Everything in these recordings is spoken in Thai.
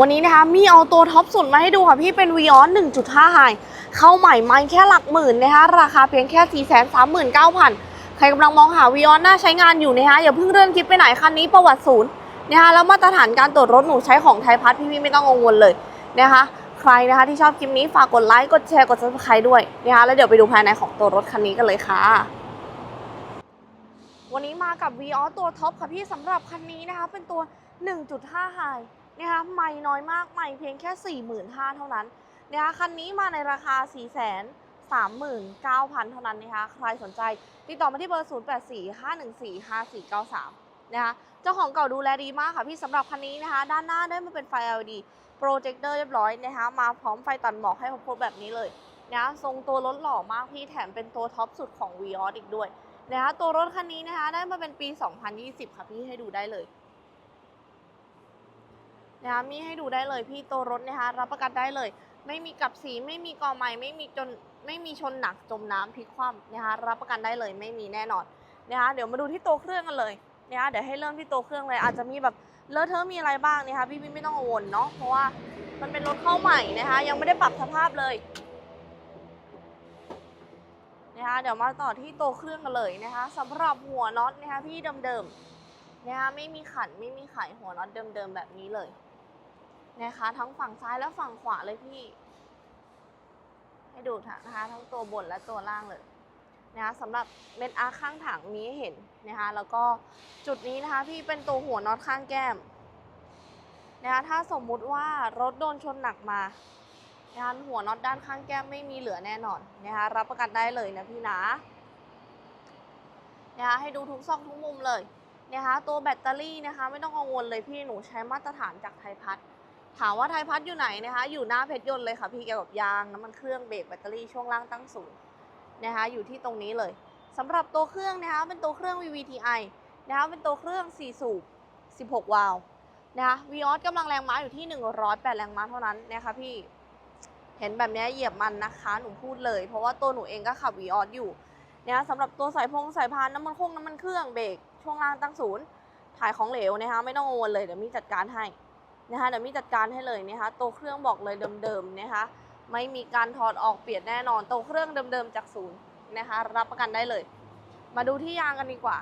วันนี้นะคะมีเอาตัวท็อปสุดมาให้ดูค่ะพี่เป็น v ีออน1.5ไฮเข้าใหม่ไม่แค่หลักหมื่นนะคะราคาเพียงแค่ 4 3 9 0 0 0 ใครกำลังมองหา v ีออนน่าใช้งานอยู่นะคะอย่าเพิ่งเลื่อนคลิปไปไหนคันนี้ประวัติศูนย์นะคะแล้วมาตรฐานการตรวจรถหนูใช้ของไทยพัฒน์พี่ๆไม่ต้องกังวลเลยนะคะใครนะคะที่ชอบคลิปนี้ฝากกดไลค์กดแชร์กด subscribe ด้วยนะคะแล้วเดี๋ยวไปดูภายในของตัวรถคันนี้กันเลยค่ะวันนี้มากับ v ีออตัวท็อปค่ะพี่สำหรับคันนี้นะคะเป็นตัว 1.5ไฮ นะคะไม่น้อยมากไม่เพียงแค่ 45,000 เท่านั้นนะคะคันนี้มาในราคา 4 3 9 0 0 0 เท่านั้นนะคะใครสนใจ ติดต่อมาที่เบอร์ 0845145493 นะคะเจ้าของเก่าดูแลดีมากค่ะพี่สำหรับคันนี้นะคะ ด้านหน้าได้มาเป็นไฟ LED โปรเจคเตอร์เรียบร้อยนะคะมาพร้อมไฟตัดหมอกให้ครบแบบนี้เลยนะทรงตัวรถหล่อมากพี่แถมเป็นตัวท็อปสุดของ v ีอออีกด้วยนะคะตัวรถคันนี้นะคะได้มาเป็นปี 2020 ค่ะพี่ให้ดูได้เลย นะคะมีให้ดูได้เลยพี่ตัวรถนะคะรับประกันได้เลย ไม่มีกับสีไม่มีกอไม้ไม่มีจนไม่มีชนหนักจมน้ำพลิกคว่ำนะคะรับประกันได้เลยไม่มีแน่นอนนะคะเดี๋ยวมาดูที่ตัวเครื่องกันเลยนะคะเดี๋ยวให้เริ่มที่ตัวเครื่องเลยอาจจะมีแบบเลอะเทอะมีอะไรบ้างนะคะพี่พี่ไม่ต้องกังวลเนาะเพราะว่ามันเป็นรถเข้าใหม่นะคะยังไม่ได้ปรับสภาพเลยนะคะเดี๋ยวมาต่อที่ตัวเครื่องกันเลยนะคะสำหรับหัวน็อตนะคะพี่เดิมๆนะคะไม่มีขันไม่มีไขหัวน็อตเดิมๆแบบนี้เลย นะคะ ทั้งฝั่งซ้ายและฝั่งขวาเลยพี่ ให้ดูนะคะ ทั้งตัวบนและตัวล่างเลยนะคะสำหรับเม็ดอาร์ข้างถังมีให้เห็นนะคะ แล้วก็จุดนี้นะคะพี่เป็นตัวหัวน็อตข้างแก้มนะคะถ้าสมมุติว่ารถโดนชนหนักมานะคะหัวน็อตด้านข้างแก้มไม่มีเหลือแน่นอนนะคะรับประกันได้เลยนะพี่นะนะคะให้ดูทุกซอกทุกมุมเลยนะคะตัวแบตเตอรี่นะคะ ไม่ต้องกังวลเลยพี่หนูใช้มาตรฐานจากไทยพัฒน์ ถามว่าไทยพัฒอยู่ไหนนะคะ อยู่หน้าเพชรยนต์เลยค่ะพี่เกี่ยวกับยางน้ำมันเครื่องเบรกแบตเตอรี่ช่วงล่างตั้งศูนย์นะคะ อยู่ที่ตรงนี้เลยสำหรับตัวเครื่องนะคะ เป็นตัวเครื่อง VVTi นะคะ เป็นตัวเครื่อง 4 สูบ 16 วาล์วนะคะวีออสกำลังแรงม้าอยู่ที่ 108 แรงม้าเท่านั้นนะคะพี่เห็นแบบนี้เหยียบมันนะคะหนูพูดเลย เพราะว่าตัวหนูเองก็ขับวีออสอยู่นี่ยสำหรับตัวสายพงสายพานน้ำมันคงน้ำมันเครื่องเบรกช่วงล่างตั้งศูนย์ถ่ายของเหลวนะคะไม่ต้องกังวลเลยเดี๋ยวมีจัดการให้ นะคะเดี๋ยวมีจัดการให้เลยนะคะตัวเครื่องบอกเลยเดิมๆนะคะไม่มีการถอดออกเปลี่ยนแน่นอนตัวเครื่องเดิมๆจากศูนย์นะคะรับประกันได้เลย มาดูที่ยางกันดีกว่า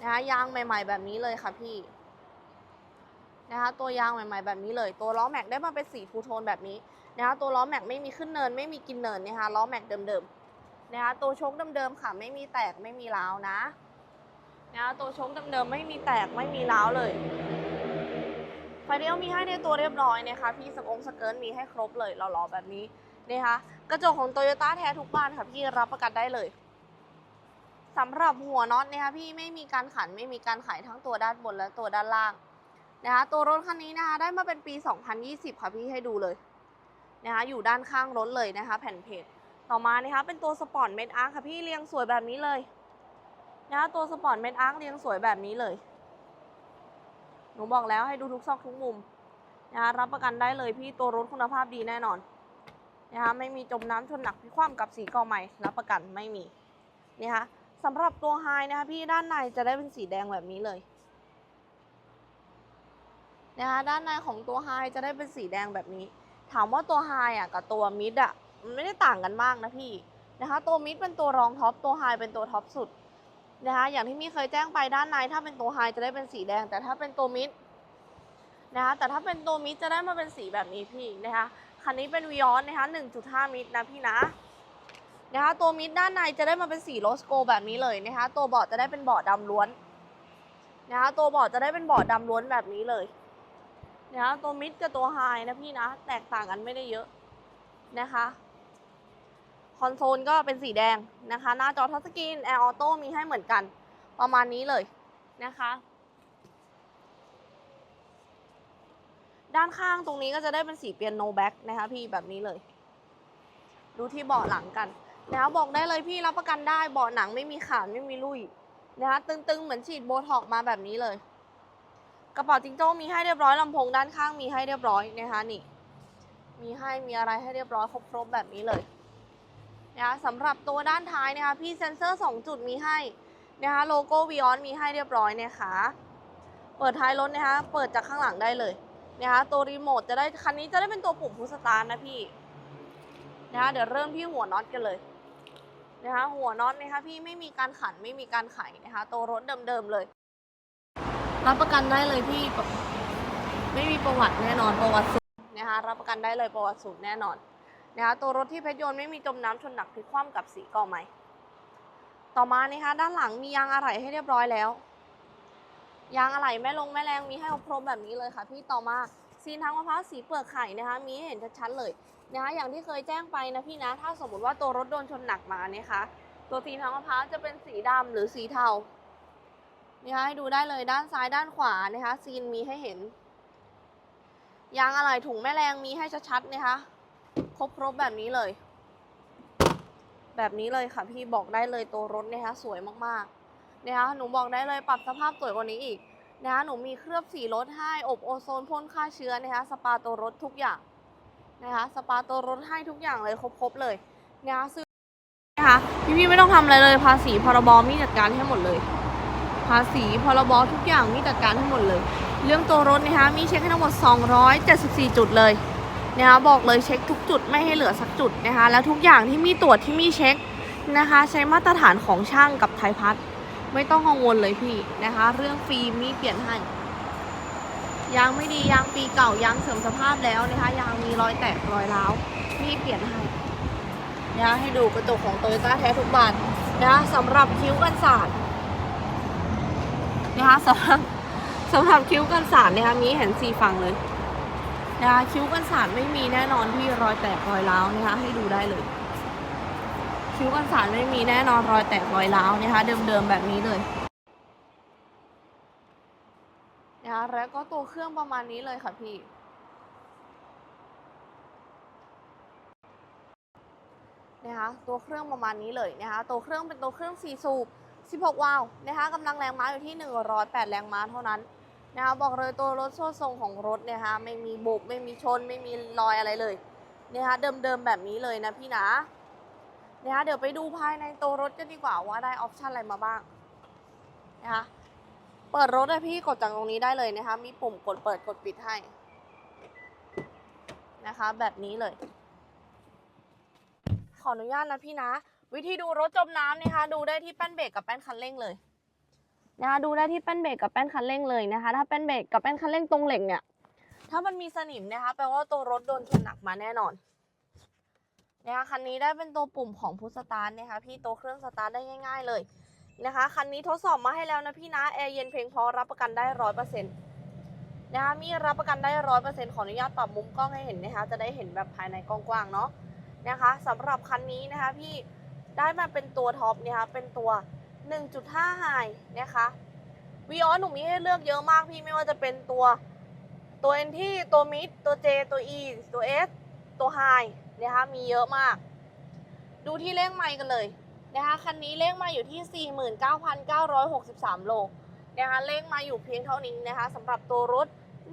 นะคะยางใหม่ ๆ แบบนี้เลยค่ะพี่นะคะตัวยางใหม่ ๆ แบบนี้เลย ตัวล้อแม็กได้มาเป็นสีทูโทนแบบนี้นะคะตัวล้อแม็กไม่มีขึ้นเนิน ไม่มีกินเนินนะคะล้อแม็กเดิมๆนะคะตัวโชคเดิมๆค่ะ ไม่มีแตกไม่มีร้าวนะ นะคะตัวชคเดิมๆไม่มีแตกไม่มีร้าวเลย ไฟเดียวมีให้ในตัวเรียบร้อยนะคะพี่สกงสเกิร์ตมีให้ครบเลยหล่อๆแบบนี้นะคะกระจกของโตโยต้าแท้ทุกบ้านค่ะพี่รับประกันได้เลยสำหรับหัวน็อตนะคะพี่ไม่มีการขันไม่มีการไขทั้งตัวด้านบนและตัวด้านล่างนะคะตัวรถคันนี้นะคะได้มาเป็นปี 2020 ค่ะพี่ให้ดูเลยนะคะอยู่ด้านข้างรถเลยนะคะ แผ่นเพจต่อมานะคะเป็นตัวสปอร์ตเมดอาร์ค่ะพี่เรียงสวยแบบนี้เลย นะคะตัวสปอร์ตเมดอาร์เรียงสวยแบบนี้เลย หนูบอกแล้วให้ดูทุกซอกทุกมุมนะคะรับประกันได้เลยพี่ตัวรถคุณภาพดีแน่นอนนะคะไม่มีจมน้ำชนหนักพิความกับสีกอใหม่รับประกันไม่มีนะคะสำหรับตัวไฮนะคะพี่ด้านในจะได้เป็นสีแดงแบบนี้เลยนะคะด้านในของตัวไฮจะได้เป็นสีแดงแบบนี้ ถามว่าตัวไฮอะกับตัวมิดอะมันไม่ได้ต่างกันมากนะพี่นะคะตัวมิดเป็นตัวรองท็อปตัวไฮเป็นตัวท็อปสุด นะคะอย่างที่มีเคยแจ้งไปด้านในถ้าเป็นตัวไฮจะได้เป็นสีแดง แต่ถ้าเป็นตัวมิดนะคะแต่ถ้าเป็นตัวมิดจะได้มาเป็นสีแบบนี้พี่นะคะคันนี้เป็นวีออนนะคะ1.5 มิดนะพี่นะนะคะตัวมิดด้านในจะได้มาเป็นสีโรสโกแบบนี้เลยนะคะตัวเบาะจะได้เป็นเบาะดำล้วนนะคะตัวเบาะจะได้เป็นเบาะดำล้วนแบบนี้เลยนะคะตัวมิดกับตัวไฮนะพี่นะแตกต่างกันไม่ได้เยอะนะคะ คอนโซลก็เป็นสีแดงนะคะ หน้าจอทัชสกรีนแอร์ออโต้มีให้เหมือนกัน ประมาณนี้เลยนะคะ ด้านข้างตรงนี้ก็จะได้เป็นสีเปียโนแบ็กนะคะพี่แบบนี้เลย ดูที่เบาะหลังกันนะคะบอกได้เลยพี่รับประกันได้เบาะหนังไม่มีขาดไม่มีลุยนะคะตึงๆเหมือนฉีดโบท็อกมาแบบนี้เลย กระเป๋าจิงโจ้มีให้เรียบร้อยลำโพงด้านข้างมีให้เรียบร้อยนะคะนี่ มีให้มีอะไรให้เรียบร้อยครบๆแบบนี้เลย นะคะสำหรับตัวด้านท้ายนะคะพี่เซ็นเซอร์ 2 จุดมีให้นะคะโลโก้วิออนมีให้เรียบร้อยนะคะเปิดท้ายรถนะคะเปิดจากข้างหลังได้เลยนะคะตัวรีโมทจะได้คันนี้จะได้เป็นตัวปุ่มพุชสตาร์ทนะพี่นะคะเดี๋ยวเริ่มที่หัวน็อตกันเลยนะคะหัวน็อตนะคะพี่ไม่มีการขันไม่มีการไขนะคะตัวรถเดิมๆเลย รับประกันได้เลยพี่ไม่มีประวัติแน่นอนประวัติสูงนะคะรับประกันได้เลยประวัติสูงแน่นอน นะคะตัวรถที่เพชรยนต์ไม่มีจมน้ำชนหนักพลิกคว่ำกับสีก่อไหมต่อมานะคะด้านหลังมียางอะไหล่ให้เรียบร้อยแล้ว ยางอะไหล่แม่ลงแม่แรงมีให้ครบแบบนี้เลยค่ะ พี่ต่อมาซีนทางมะพร้าวสีเปลือกไข่นะคะมีให้เห็นชัดๆเลยนะคะอย่างที่เคยแจ้งไปนะพี่นะถ้าสมมติว่าตัวรถโดนชนหนักมาเนี่ยคะตัวซีนทางมะพร้าวจะเป็นสีดำหรือสีเทานะคะให้ดูได้เลยด้านซ้ายด้านขวานะคะซีนมีให้เห็น ยางอะไหล่ถุงแม่แรงมีให้ชัดๆนะคะ ครบครบๆแบบนี้เลย แบบนี้เลยค่ะพี่บอกได้เลยตัวรถนะคะสวยมากๆนะคะหนูบอกได้เลยปรับสภาพสวยกว่านี้อีกนะคะหนูมีเคลือบสีรถให้อบโอโซนพ่นฆ่าเชื้อนะคะสปาตัวรถทุกอย่างนะคะสปาตัวรถให้ทุกอย่างเลยครบๆเลยนะคะซื้อนะคะพี่พี่ๆไม่ต้องทำอะไรเลยภาษีพรบมีจัดการให้หมดเลย ภาษีพรบทุกอย่างมีจัดการให้หมดเลย เรื่องตัวรถนะคะมีเช็คให้ทั้งหมด 274 จุดเลย นะคะบอกเลยเช็คทุกจุดไม่ให้เหลือสักจุดนะคะแล้วทุกอย่างที่มีตรวจที่มีเช็คนะคะ ใช้มาตรฐานของช่างกับไทยพัฒน์ไม่ต้องกังวลเลยพี่นะคะ เรื่องฟิล์มมีเปลี่ยนให้ยางไม่ดียางปีเก่ายางเสื่อมสภาพแล้วนะคะยางมีรอยแตกรอยร้าวมีเปลี่ยนให้นะคะให้ดูกระจกของโตโยต้าแท้ทุกบานนะคะสำหรับคิ้วกันสาดนะคะสำหรับสำหรับคิ้วกันสาดนะคะมีเห็นสี่ฝั่งเลย นะคะคิ้วกันสาดไม่มีแน่นอนที่รอยแตกรอยร้าวนะคะให้ดูได้เลย คิ้วกันสารไม่มีแน่นอนรอยแตกรอยร้าวนะคะเดิมๆแบบนี้เลยนะคะแล้วก็ตัวเครื่องประมาณนี้เลยค่ะพี่นะคะตัวเครื่องประมาณนี้เลยนะคะตัวเครื่องเป็นตัวเครื่อง4สูบ16 วาล์วนะคะกำลังแรงม้าอยู่ที่ 108 แรงม้าเท่านั้น นะคะบอกเลยตัวรถโซ่ทรงของรถเนะคะไม่มีบุบไม่มีชน ไม่มีรอยอะไรเลยเนะคะเดิมๆแบบนี้เลยนะพี่นะเนะคะเดี๋ยวไปดูภายในตัวรถกันดีกว่าว่าได้ออปชันอะไรมาบ้างนะคะเปิดรถอะพี่กดจากตรงนี้ได้เลยนะคะ มีปุ่มกดเปิดกดปิดให้นะคะ แบบนี้เลย ขออนุญาตนะพี่นะ วิธีดูรถจมน้ำนะคะ ดูได้ที่แป้นเบรกกับแป้นคันเร่งเลย นะคะดูได้ที่แป้นเบรกกับแป้นคันเร่งเลยนะคะ ถ้าแป้นเบรกกับแป้นคันเร่งตรงเหล็กเนี่ยถ้ามันมีสนิมนะคะแปลว่าตัวรถโดนชนหนักมาแน่นอนนะคะคันนี้ได้เป็นตัวปุ่มของพุทสตาร์ทนะคะพี่ตัวเครื่องสตาร์ทได้ง่าย ๆ เลยนะคะคันนี้ทดสอบมาให้แล้วนะพี่นะแอร์เย็นเพลงพอรับประกันได้ร้อยเปอร์เซ็นต์นะคะมีรับประกันได้ร้อยเปอร์เซ็นต์ขออนุญาตปรับมุมกล้องให้เห็นนะคะจะได้เห็นแบบภายในกว้างๆเนาะนะคะสำหรับคันนี้นะคะพี่ได้มาเป็นตัวท็อปนะคะเป็นตัว 1.5ไฮนะคะวีออหนูมีให้เลือกเยอะมากพี่ไม่ว่าจะเป็นตัวตัวเอ็นที่ตัวมิดตัว J ตัว E ตัว S ตัวไฮนะคะมีเยอะมาก ดูที่เลขไมล์กันเลยนะคะคันนี้เลขไมาอยู่ที่ 49,963 โลนะคะเลขมาอยู่เพียงเท่านี้นะคะสำหรับตัวรถ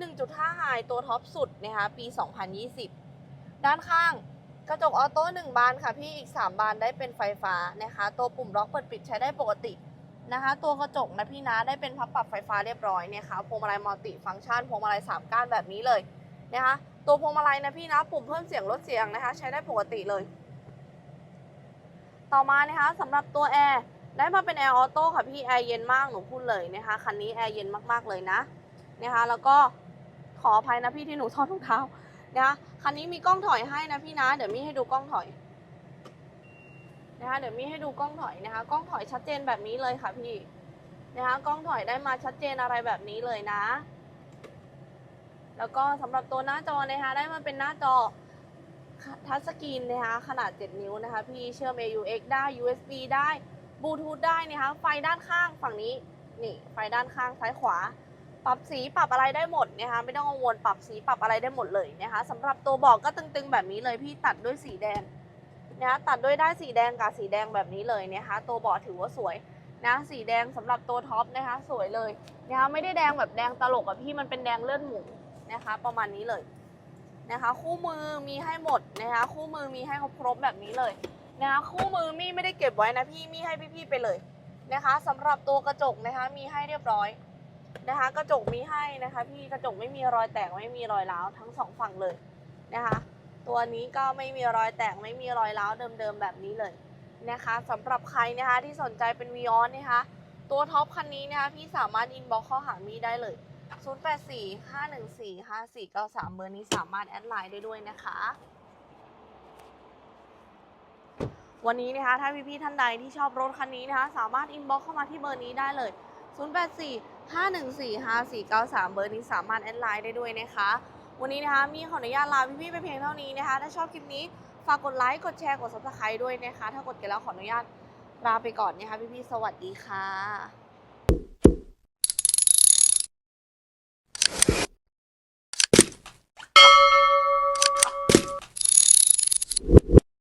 1.5ไฮตัวท็อปสุดนะคะปี 2020 ด้านข้าง กระจกออโต้1บานค่ะพี่อีก 3 บานได้เป็นไฟฟ้านะคะ ตัวปุ่มล็อกเปิดปิดใช้ได้ปกตินะคะ ตัวกระจกนะพี่นะได้เป็นพับปรับไฟฟ้าเรียบร้อยเนี่ยค่ะพวงมาลัยมัลติฟังก์ชันพวงมาลัยสามก้านแบบนี้เลยนะคะ ตัวพวงมาลัยนะพี่นะปุ่มเพิ่มเสียงลดเสียงนะคะ ใช้ได้ปกติเลย ต่อมานะคะสำหรับตัวแอร์ได้มาเป็นแอร์ออโต้ค่ะพี่แอร์เย็นมากหนูพูดเลยนะคะคันนี้แอร์เย็นมากๆเลยนะนะคะ แล้วก็ขออภัยนะพี่ที่หนูทอดรองเท้า นะคะคันนี้มีกล้องถอยให้นะพี่นะ เดี๋ยวมีให้ดูกล้องถอยนะคะเดี๋ยวมีให้ดูกล้องถอยนะคะกล้องถอยชัดเจนแบบนี้เลยค่ะพี่นะคะกล้องถอยได้มาชัดเจนอะไรแบบนี้เลยนะ แล้วก็สำหรับตัวหน้าจอนะคะได้มาเป็นหน้าจอทัชสกรีนนะคะขนาด 7 นิ้วนะคะพี่เชื่อม AUX ได้ USB ได้บลูทูธได้นะคะไฟด้านข้างฝั่งนี้นี่ไฟด้านข้างซ้ายขวา ปรับสีปรับอะไรได้หมดนะคะไม่ต้องกังวลปรับสีปรับอะไรได้หมดเลยนะคะสำหรับตัวเบอกก็ตึงๆแบบนี้เลยพี่ตัดด้วยสีแดงนะคะตัดด้วยได้สีแดงกับสีแดงแบบนี้เลยนะคะตัวเบาะถือว่าสวยนะสีแดงสำหรับตัวท็อปนะคะสวยเลยนะคะไม่ได้แดงแบบแดงตลกอะพี่มันเป็นแดงเลือดหมูนะคะประมาณนี้เลยนะคะคู่มือมีให้หมดนะคะคู่มือมีให้ครบแบบนี้เลยนะคะคู่มือมี่ไม่ได้เก็บไว้นะพี่มี่ให้พี่ๆไปเลยนะคะสำหรับตัวกระจกนะคะมีให้เรียบร้อย นะคะ กระจกมีให้นะคะพี่กระจกไม่มีรอยแตกไม่มีรอยร้าวทั้งสองฝั่งเลยนะคะ ตัวนี้ก็ไม่มีรอยแตกไม่มีรอยร้าวเดิมๆแบบนี้เลยนะคะสำหรับใครนะคะที่สนใจเป็นวีออนนะคะตัวท็อปคันนี้นะคะพี่สามารถอินบ็อกเข้าหามีได้เลย 0845145493 เบอร์นี้สามารถแอดไลน์ได้ด้วยนะคะ วันนี้นะคะถ้าพี่ๆท่านใดที่ชอบรถคันนี้นะคะสามารถอินบ็อกเข้ามาที่เบอร์นี้ได้เลย 5145493 เบอร์นี้สามารถแอดไลน์ได้ด้วยนะคะ วันนี้นะคะมีขออนุญาตลาพี่ๆไปเพียงเท่านี้นะคะ ถ้าชอบคลิปนี้ฝากกดไลค์กดแชร์กด subscribe ด้วยนะคะ ถ้ากดกันแล้วขออนุญาตลาไปก่อนนะคะพี่ๆสวัสดีค่ะ